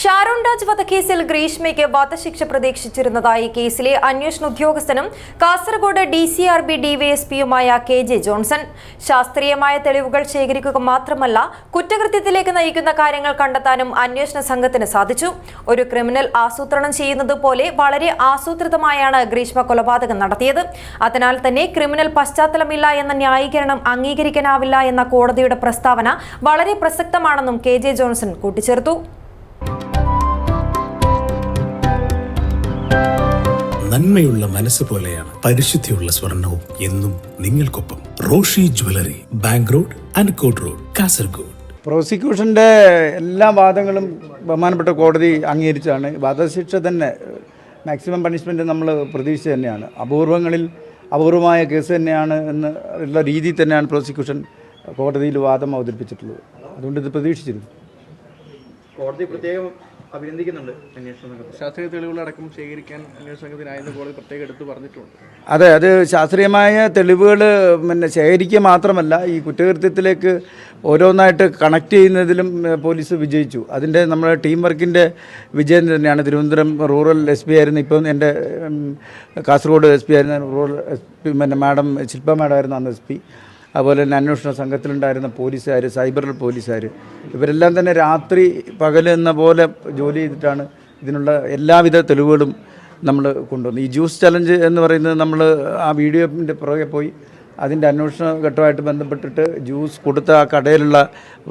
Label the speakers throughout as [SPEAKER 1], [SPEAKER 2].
[SPEAKER 1] ഷാരോൺ രാജ് വധക്കേസിൽ ഗ്രീഷ്മയ്ക്ക് വധശിക്ഷ പ്രതീക്ഷിച്ചിരുന്നതായി കേസിലെ അന്വേഷണ ഉദ്യോഗസ്ഥനും Kasaragod D C R B ഡിവൈഎസ്പിയുമായ K J Johnson. ശാസ്ത്രീയമായ തെളിവുകൾ ശേഖരിക്കുക മാത്രമല്ല കുറ്റകൃത്യത്തിലേക്ക് നയിക്കുന്ന കാര്യങ്ങൾ കണ്ടെത്താനും അന്വേഷണ സംഘത്തിന് സാധിച്ചു. ഒരു ക്രിമിനൽ ആസൂത്രണം ചെയ്യുന്നത് പോലെ വളരെ ആസൂത്രിതമായാണ് ഗ്രീഷ്മ കൊലപാതകം നടത്തിയത്. അതിനാൽ തന്നെ ക്രിമിനൽ പശ്ചാത്തലമില്ല എന്ന ന്യായീകരണം അംഗീകരിക്കാനാവില്ല എന്ന കോടതിയുടെ പ്രസ്താവന വളരെ പ്രസക്തമാണെന്നും കെ ജെ ജോൺസൺ കൂട്ടിച്ചേർത്തു.
[SPEAKER 2] നന്മയുള്ള മനസ്സ് പോലെയാണ് പരിശുദ്ധിയുള്ള സ്വർണവും എന്നും നിങ്ങൾക്കൊപ്പം Roshi jewellery bank road Ankot road Kasaragod.
[SPEAKER 3] പ്രോസിക്യൂഷന്റെ എല്ലാ വാദങ്ങളും ബഹുമാനപ്പെട്ട കോടതി അംഗീകരിച്ചാണ് വധശിക്ഷ തന്നെ മാക്സിമം പണിഷ്മെന്റ് നമ്മൾ പ്രതീക്ഷിച്ച് തന്നെയാണ്. അപൂർവങ്ങളിൽ അപൂർവമായ കേസ് തന്നെയാണ് എന്ന് ഉള്ള രീതിയിൽ തന്നെയാണ് പ്രോസിക്യൂഷൻ കോടതിയിൽ വാദം അവതരിപ്പിച്ചിട്ടുള്ളത്. അതുകൊണ്ട് ഇത് പ്രതീക്ഷിച്ചിരുന്നു.
[SPEAKER 4] കോടതി പ്രത്യേകം അഭിനന്ദിക്കുന്നുണ്ട് അന്വേഷണ സംഘത്തെ.
[SPEAKER 5] ശാസ്ത്രീയ തെളിവുകളടക്കം ശേഖരിക്കാൻ അന്വേഷണ സംഘത്തിനായെന്ന് കോടതി പ്രത്യേകം എടുത്ത് പറഞ്ഞിട്ടുണ്ട്.
[SPEAKER 3] അതെ അത് ശാസ്ത്രീയമായ തെളിവുകൾ പിന്നെ ശേഖരിക്കുക മാത്രമല്ല ഈ കുറ്റകൃത്യത്തിലേക്ക് ഓരോന്നായിട്ട് കണക്ട് ചെയ്യുന്നതിലും പോലീസ് വിജയിച്ചു. അതിന്റെ നമ്മുടെ ടീം വർക്കിന്റെ വിജയം തന്നെയാണ്. തിരുവനന്തപുരം റൂറൽ എസ് പി ആയിരുന്നു ഇപ്പം എന്റെ കാസർഗോഡ് എസ് പി ആയിരുന്ന റൂറൽ എസ് പി പിന്നെ മാഡം ശില്പ മാഡം ആയിരുന്നു അന്ന് എസ് പി അതുപോലെ തന്നെ അന്വേഷണ സംഘത്തിലുണ്ടായിരുന്ന പോലീസുകാർ സൈബർ പോലീസുകാർ ഇവരെല്ലാം തന്നെ രാത്രി പകൽ എന്ന പോലെ ജോലി ചെയ്തിട്ടാണ് ഇതിനുള്ള എല്ലാവിധ തെളിവുകളും നമ്മൾ കൊണ്ടുവന്നു ഈ ജ്യൂസ് ചലഞ്ച് എന്ന് പറയുന്നത് നമ്മൾ ആ വീഡിയോന്റെ പുറകെ പോയി അതിന്റെ അന്വേഷണ ഘട്ടമായിട്ട് ബന്ധപ്പെട്ടിട്ട് ജ്യൂസ് കൊടുത്ത ആ കടയിലുള്ള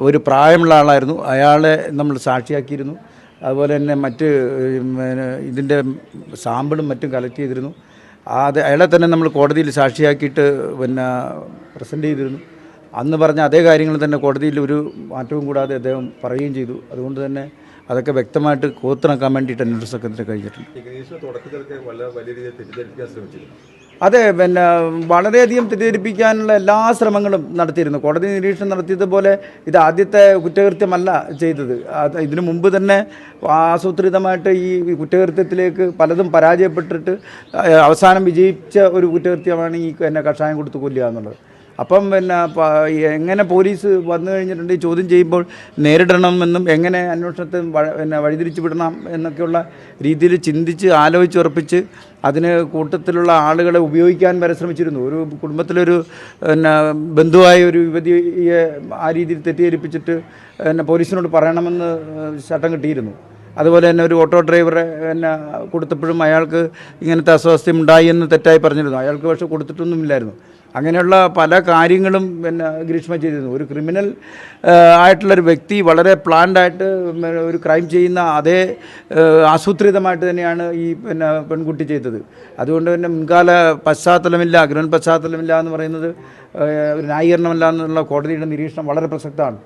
[SPEAKER 3] ഒരു പ്രായമുള്ള ആളായിരുന്നു. അയാളെ നമ്മൾ സാക്ഷിയാക്കിയിരുന്നു. അതുപോലെ തന്നെ മറ്റ് ഇതിന്റെ സാമ്പിളും മറ്റും കളക്ട് ചെയ്തിരുന്നു. അത് അയാളെ തന്നെ നമ്മൾ കോടതിയിൽ സാക്ഷിയാക്കിയിട്ട് പിന്നെ പ്രസന്റ് ചെയ്തിരുന്നു. അന്ന് പറഞ്ഞ അതേ കാര്യങ്ങൾ തന്നെ കോടതിയിൽ ഒരു മാറ്റവും കൂടാതെ അദ്ദേഹം പറയുകയും ചെയ്തു. അതുകൊണ്ട് തന്നെ അതൊക്കെ വ്യക്തമായിട്ട് കോത്തിറക്കാൻ വേണ്ടിയിട്ട് അന്വേഷണ സംഘത്തിന് കഴിഞ്ഞിട്ടുണ്ട്. അതെ പിന്നെ വളരെയധികം തെറ്റിദ്ധരിപ്പിക്കാനുള്ള എല്ലാ ശ്രമങ്ങളും നടത്തിയിരുന്നു. കോടതി നിരീക്ഷണം നടത്തിയതുപോലെ ഇത് ആദ്യത്തെ കുറ്റകൃത്യമല്ല ചെയ്തത്. ഇതിനു മുമ്പ് തന്നെ ആസൂത്രിതമായിട്ട് ഈ കുറ്റകൃത്യത്തിലേക്ക് പലതും പരാജയപ്പെട്ടിട്ട് അവസാനം വിജയിച്ച ഒരു കുറ്റകൃത്യമാണ് ഈ എന്നെ കഷായം കൊടുത്ത് കൊല്ലുക എന്നുള്ളത്. അപ്പം പിന്നെ എങ്ങനെ പോലീസ് വന്നു കഴിഞ്ഞിട്ടുണ്ട് ചോദ്യം ചെയ്യുമ്പോൾ നേരിടണമെന്നും എങ്ങനെ അന്വേഷണത്തെ പിന്നെ വഴിതിരിച്ചു വിടണം എന്നൊക്കെയുള്ള രീതിയിൽ ചിന്തിച്ച് ആലോചിച്ച് ആലോചിച്ചുറപ്പിച്ച് അതിന് കൂട്ടത്തിലുള്ള ആളുകളെ ഉപയോഗിക്കാൻ വരെ ശ്രമിച്ചിരുന്നു. ഒരു കുടുംബത്തിലൊരു പിന്നെ ബന്ധുവായ ഒരു യുവതിയെ ആ രീതിയിൽ തെറ്റിദ്ധരിപ്പിച്ചിട്ട് പിന്നെ പോലീസിനോട് പറയണമെന്ന് ചട്ടം കിട്ടിയിരുന്നു. അതുപോലെ തന്നെ ഒരു ഓട്ടോ ഡ്രൈവറെ എന്നെ കൊടുത്തപ്പോഴും അയാൾക്ക് ഇങ്ങനത്തെ അസ്വാസ്ഥ്യം ഉണ്ടായി എന്ന് തെറ്റായി പറഞ്ഞിരുന്നു. അയാൾക്ക് പക്ഷേ കൊടുത്തിട്ടൊന്നുമില്ലായിരുന്നു. അങ്ങനെയുള്ള പല കാര്യങ്ങളും പിന്നെ ഗ്രീഷ്മ ചെയ്തിരുന്നു. ഒരു ക്രിമിനൽ ആയിട്ടുള്ളൊരു വ്യക്തി വളരെ പ്ലാൻഡായിട്ട് ഒരു ക്രൈം ചെയ്യുന്ന അതേ ആസൂത്രിതമായിട്ട് തന്നെയാണ് ഈ പിന്നെ പെൺകുട്ടി ചെയ്തത്. അതുകൊണ്ട് തന്നെ മുൻകാല പശ്ചാത്തലമില്ല അഗ്രൻ പശ്ചാത്തലമില്ല എന്ന് പറയുന്നത് ഒരു ന്യായീകരണമല്ല എന്നുള്ള കോടതിയുടെ നിരീക്ഷണം വളരെ പ്രസക്തമാണ്.